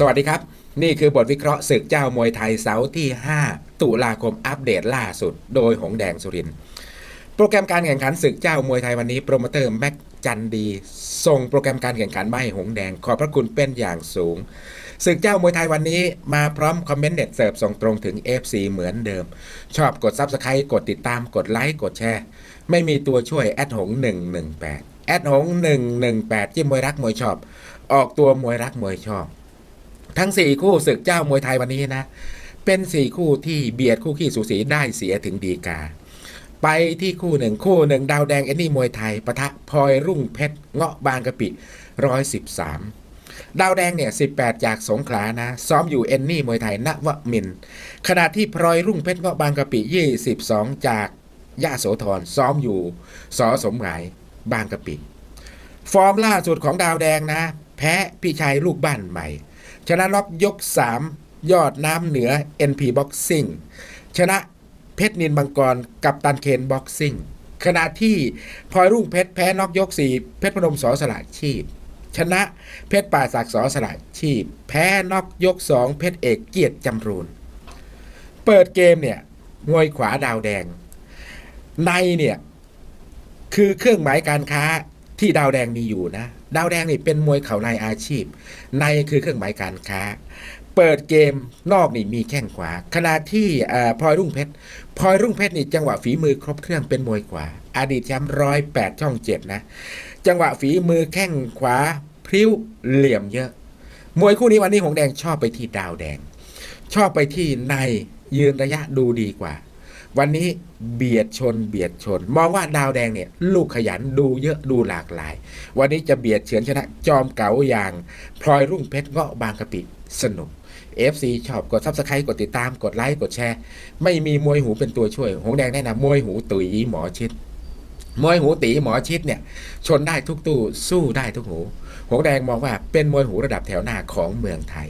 สวัสดีครับ นี่คือบทวิเคราะห์ศึกเจ้ามวยไทยเสาร์ที่ 5 ตุลาคมอัปเดตล่าสุด โดยหงแดงสุรินทร์โปรแกรมการแข่งขันศึกเจ้ามวยไทยวันนี้โปรโมเตอร์แม็กจันดี ส่งโปรแกรมการแข่งขันมาให้หงแดง ขอบพระคุณเป็นอย่างสูงศึกเจ้ามวยไทยวันนี้มาพร้อมคอมเมนต์เด็ดเสิร์ฟส่งตรงถึง FC เหมือนเดิม ชอบกด Subscribe กดติดตามกดไลค์กดแชร์ ไม่มีตัวช่วยแอดหง118แอดหง118 จิ้มมวยรักมวยชอบ ออกตัวมวยรักมวยชอบ ทั้ง 4 คู่ศึกเจ้ามวยไทยวันนี้นะ เป็น 4 คู่ที่เบียดคู่ขี้สูสีได้เสียถึงดีกา ไปที่คู่หนึ่งคู่หนึ่งดาวแดงเอ็นนี่มวยไทยปะทะพลอยรุ่งเพชรเงาะบางกะปิร้อยสิบสามดาวแดงเนี่ยสิบแปดจากสงขลานะ ซ้อมอยู่เอนนี่มวยไทยนวมิน ขณะที่พลอยรุ่งเพชรเงาะบางกะปิยี่สิบสองจากยะโสธรซ้อมอยู่สอสมหมายบางกะปิ ฟอร์มล่าสุดของดาวแดงนะ แพ้พี่ชัยลูกบ้านใหม่ ชนะน็อกยก 3 ยอดน้ำเหนือ NP Boxing ชนะเพชรนินมังกรกับตันเคนบ็อกซิ่งขณะที่พลอยรุ่งเพชรแพ้นอกยก 4 เพชรพนมสอสละชีพ ชนะเพชรป่าศักสอสละชีพ แพ้นอกยก 2 เพชรเอกเกียรติจำรูน เปิดเกมเนี่ยมวยขวาดาวแดง ในเนี่ย คือเครื่องหมายการค้าที่ดาวแดงมีอยู่นะ ดาวแดงนี่เป็นมวยเข่าในอาชีพ ในคือเครื่องหมายการค้า เปิดเกมนอกนี่มีแข้งขวา ขณะที่พลอยรุ่งเพชรพลอยรุ่งเพชรนี่จังหวะฝีมือครบเครื่องเป็นมวยขวา อดีตแชมป์ร้อยแปดช่องเจ็ดนะ จังหวะฝีมือแข้งขวาพริ้วเหลี่ยมเยอะ มวยคู่นี้วันนี้หงแดงชอบไปที่ดาวแดง ชอบไปที่ในยืนระยะดูดีกว่า วันนี้เบียดชนเบียดชน มองว่าดาวแดงเนี่ยลูกขยันดูเยอะดูหลากหลาย วันนี้จะเบียดเฉือนชนะจอมเก๋าอย่าง พลอยรุ่งเพชรเงาะบางกะปิสนุก FC ชอบกดซับสไครต์กดติดตามกดไลค์กดแชร์ ไม่มีมวยหูเป็นตัวช่วย หงแดงแนะนำมวยหูตุ๋ยหมอชิดมวยหูตีหมอชิดเนี่ย ชนได้ทุกตู้สู้ได้ทุกหู หงแดงมองว่าเป็นมวยหูระดับแถวหน้าของเมืองไทย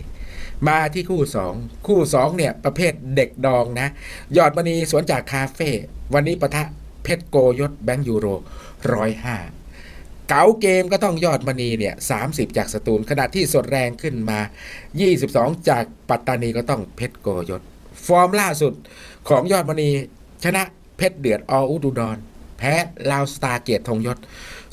มาที่คู่ 2 คู่ 2 เนี่ย ประเภทเด็กดองนะ ยอดมณีสวนจากคาเฟ่ วันนี้ปะทะเพชรโกยศแบงค์ยูโรร้อยห้าเก๋าเกมก็ต้องยอดมณีเนี่ยสาจากสตูลขณะที่สดแรงขึ้นมา 22 จากปัตตานีก็ต้องเพชรโกยศฟอร์มล่าสุดของยอดมณีชนะเพชรเดือดออุดุดรแพ้ลาวสตาร์เกียรติธงยศ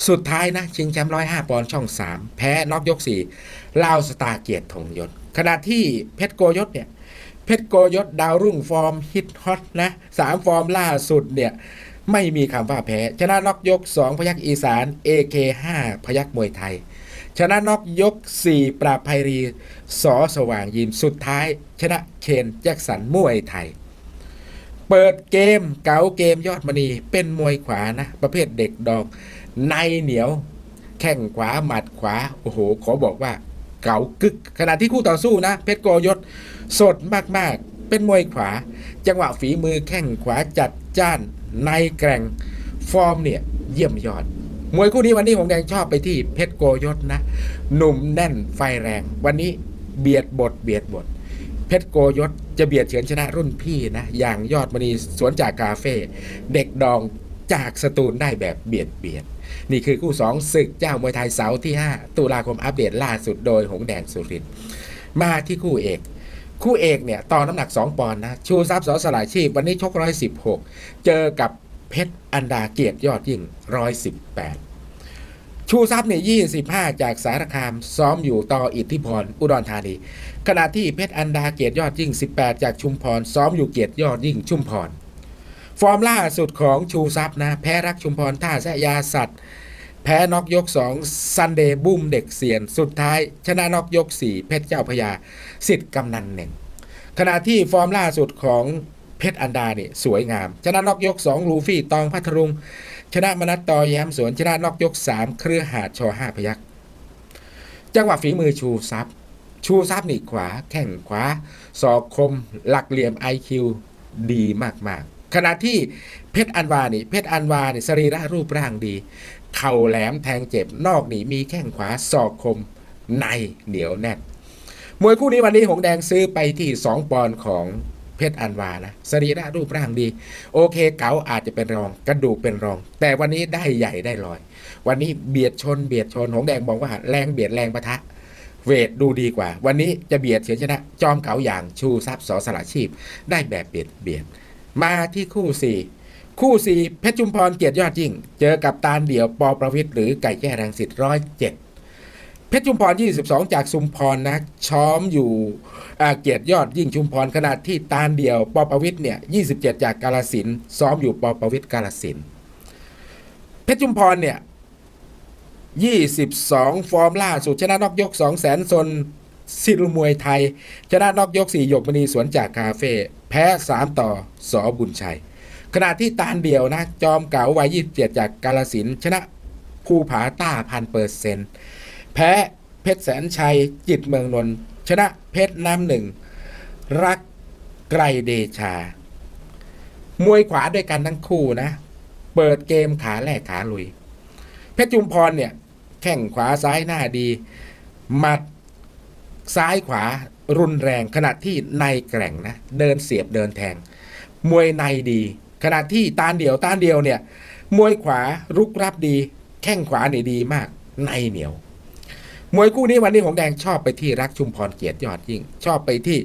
สุดท้ายนะ ชิงแชมป์ร้อยห้าปอนด์ช่อง3แพ้น็อกยก4ลาวสตาร์เกียรติธงยศ ขณะที่เพชรโกยศเนี่ยเพชรโกยศดาวรุ่งฟอร์มฮิตฮอตนะสามฟอร์มล่าสุดเนี่ยไม่มีคำว่าแพ้ชนะน็อกยก 2 พยักอีสาน AK5 พยักมวยไทย ชนะน็อกยก 4 ปราบไพรีสอสว่างยิมสุดท้าย ชนะเคนแจ็คสันมวยไทย เปิดเกมเก๋าเกมยอดมณีเป็นมวยขวานะ ประเภทเด็กดอง ในเหนียว แข้งขวาหมัดขวา โอ้โห ขอบอกว่า เก๋ากึก ขณะที่คู่ต่อสู้นะ เพชรโกยศสดมากๆ เป็นมวยขวา จังหวะฝีมือแข้งขวาจัดจ้านในแกร่ง ฟอร์มเนี่ย เยี่ยมยอด มวยคู่นี้วันนี้ผมแดงชอบไปที่เพชรโกยศนะ หนุ่มแน่นไฟแรง วันนี้เบียดบทเบียดบทเพชรโกยศจะเบียดเฉือนชนะรุ่นพี่นะ อย่างยอดมณีสวนจากกาเฟ่เด็กดองจากสตูลได้แบบเบียดเบียด นี่คือคู่2ศึกเจ้ามวยไทยเสาร์ที่ 5 ตุลาคมอัปเดตล่าสุดโดยหงแดงสุรินมาที่คู่เอก คู่เอกเนี่ยต่อน้ำหนัก 2 ปอนด์นะ ชูทรัพย์สอสลายชีพ วันนี้ชก 116 เจอกับเพชรอันดาเกียรติยอดยิ่ง 118 ชูทรัพย์เนี่ย25 จากสารคามซ้อมอยู่ต่ออิทธิพรอุดรธานีขณะที่เพชรอันดาเกียรติยอดยิ่ง 18 จากชุมพรซ้อมอยู่เกียรติยอดยิ่งชุมพร ฟอร์มล่าสุดของชูทรัพย์นะ แพ้รักชุมพรท่าแสยาสัตว์ แพ้น็อกยก 2 ซันเดย์บุ้มเด็กเสียน สุดท้าย ชนะน็อกยก 4 เพชรเจ้าพญาสิทธิ์กำนันหนึ่งขณะที่ฟอร์มล่าสุดของเพชรอันดาเนี่ยสวยงาม ชนะน็อกยก 2 ลูฟี่ตองพัทรุง ชนะมนัตตอแย้มสวน ชนะน็อกยก 3 เครือหาดชอห้าพยักจังหวะฝีมือชูซับชูซับนี่ขวา แข้งขวาศอกคม หลักเหลี่ยม IQ ดีมาก ๆ ขณะที่เพชรอันวานี่เพชรอันวานี่สรีระรูปร่างดี เข่าแหลมแทงเจ็บนอกนี่มีแข้งขวาศอกคมในเหนียวแน่นมวยคู่นี้วันนี้หงแดงซื้อไปที่ 2 ปอนด์ของเพชรอันวานะสรีระรูปร่างดี โอเคเก๋าอาจจะเป็นรอง กระดูกเป็นรอง แต่วันนี้ได้ใหญ่ได้ลอย วันนี้เบียดชนเบียดชนหงแดงบอกว่าแรงเบียดแรงปะทะ เวทดูดีกว่า วันนี้จะเบียดเฉือนชนะ จอมเก๋าอย่างชูทรัพย์สอสละชีพ ได้แบบเบียดเบียด มาที่คู่สี่คู่สี่เพชรจุมพรเกียรติยอดยิ่ง เจอกับตาลเดี่ยวปอประวิทย์หรือไก่แก้แรงสิทธิ์ร้อยเจ็ดเพชรจุมพร 22 จากชุมพรนะช้อมอยู่เกียรติยอดยิ่งชุมพรขณะที่ตาลเดี่ยวปอประวิทย์เนี่ย 27 จากกาลสินธุ์ซ้อมอยู่ปอประวิทย์กาลสินธุ์เพชรจุมพรเนี่ย 22 ฟอร์มล่าสุดชนะนอกยก2แสนซน ซิลมวยไทย ชนะนอกยก4หยกมณีสวนจากคาเฟ่แพ้ 3 ต่อสอบุญชัย ขณะที่ตาลเดียวนะ จอมเก๋าวัย 27 จากกาลสินชนะภูผาต้าพันเปอร์เซนต์แพ้เพชรแสนชัยจิตเมืองนนท์ชนะเพชรน้ำหนึ่ง รักไกรเดชา มวยขวาด้วยกันทั้งคู่นะ เปิดเกมขาแรกขาลุย เพชรจุมพรเนี่ย แข้งขวาซ้ายหน้าดี หมัด ซ้ายขวารุนแรงขณะที่ในแกร่งนะเดินเสียบเดินแทง มวยในดี ขณะที่ตานเดียวตานเดียวเนี่ยมวยขวารุกรับดี แข้งขวาเนี่ยดีมาก ในเหนียว มวยคู่นี้วันนี้ของแดงชอบไปที่รักชุมพรเกียรติยอดยิ่ง ชอบไปที่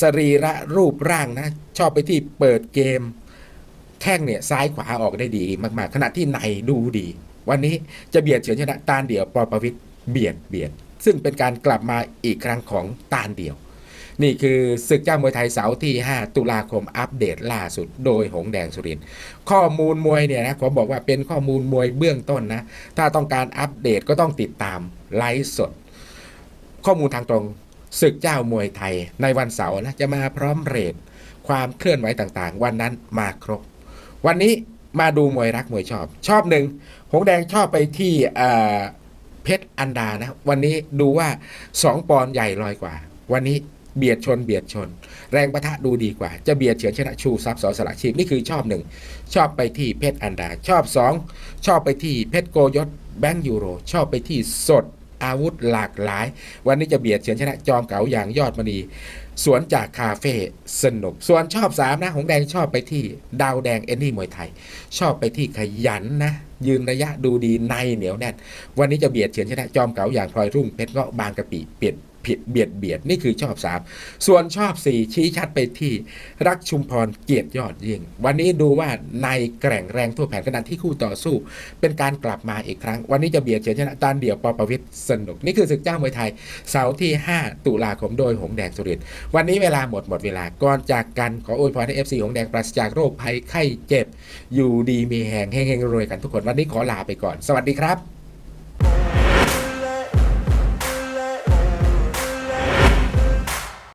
สรีระรูปร่างนะ ชอบไปที่เปิดเกม แข้งเนี่ยซ้ายขวาออกได้ดีมากๆ ขณะที่ในดูดี วันนี้จะเบียดเฉือนชนะตาเดียวปอประวิทย์เบียดเบียด ซึ่งเป็นการกลับมาอีกครั้งของตาลเดี่ยว นี่คือศึกเจ้ามวยไทยเสาร์ที่ 5 ตุลาคมอัปเดตล่าสุดโดยหงแดงสุรินข้อมูลมวยเนี่ยนะผมบอกว่าเป็นข้อมูลมวยเบื้องต้นนะถ้าต้องการอัปเดตก็ต้องติดตามไลฟ์สด ข้อมูลทางตรงศึกเจ้ามวยไทยในวันเสาร์นะจะมาพร้อมเรทความเคลื่อนไหวต่างๆ วันนั้นมาครบ วันนี้มาดูมวยรักมวยชอบ ชอบหนึ่งหงแดงชอบไปที่ เพชรอันดานะ วันนี้ดูว่า 2 ปอนใหญ่ลอยกว่า วันนี้เบียดชนเบียดชน แรงประทะดูดีกว่า จะเบียดเฉือนชนะชูทรัพย์สอสละชีพนี่คือชอบหนึ่งชอบไปที่เพชรอันดา ชอบสองชอบไปที่เพชรโกยศแบงก์ยูโร ชอบไปที่สดอาวุธหลากหลาย วันนี้จะเบียดเฉือนชนะจอมเก๋าอย่างยอดมณีสวนจากคาเฟ่สนุก ส่วนชอบสามนะหงแดงชอบไปที่ดาวแดงเอ็นนี่มวยไทย ชอบไปที่ขยันนะ ยืนระยะดูดีในเหนียวแน่น วันนี้จะเบียดเฉือนชนะจอมเก๋าอย่างพลอยรุ่งเพชรเงาะบางกะปิเปลี่ยน เบียดเบียดนี่คือชอบสามส่วนชอบสี่ชี้ชัดไปที่รักชุมพรเกียรติยอดยิ่ง วันนี้ดูว่าในแกร่งแรงทั่วแผนขณะที่คู่ต่อสู้ เป็นการกลับมาอีกครั้ง วันนี้จะเบียดเฉือนชนะตานเดี่ยวปอประวิทย์สนุก นี่คือศึกเจ้ามวยไทย เสาร์ที่ 5 ตุลาคมโดยหงแดงสุรินวันนี้เวลาหมดหมดเวลาก่อนจากกันขออวยพรให้ FC หงแดงปราศจากโรคภัยไข้เจ็บ อยู่ดีมีแหงเฮงรวยกันทุกคนวันนี้ขอลาไปก่อน สวัสดีครับ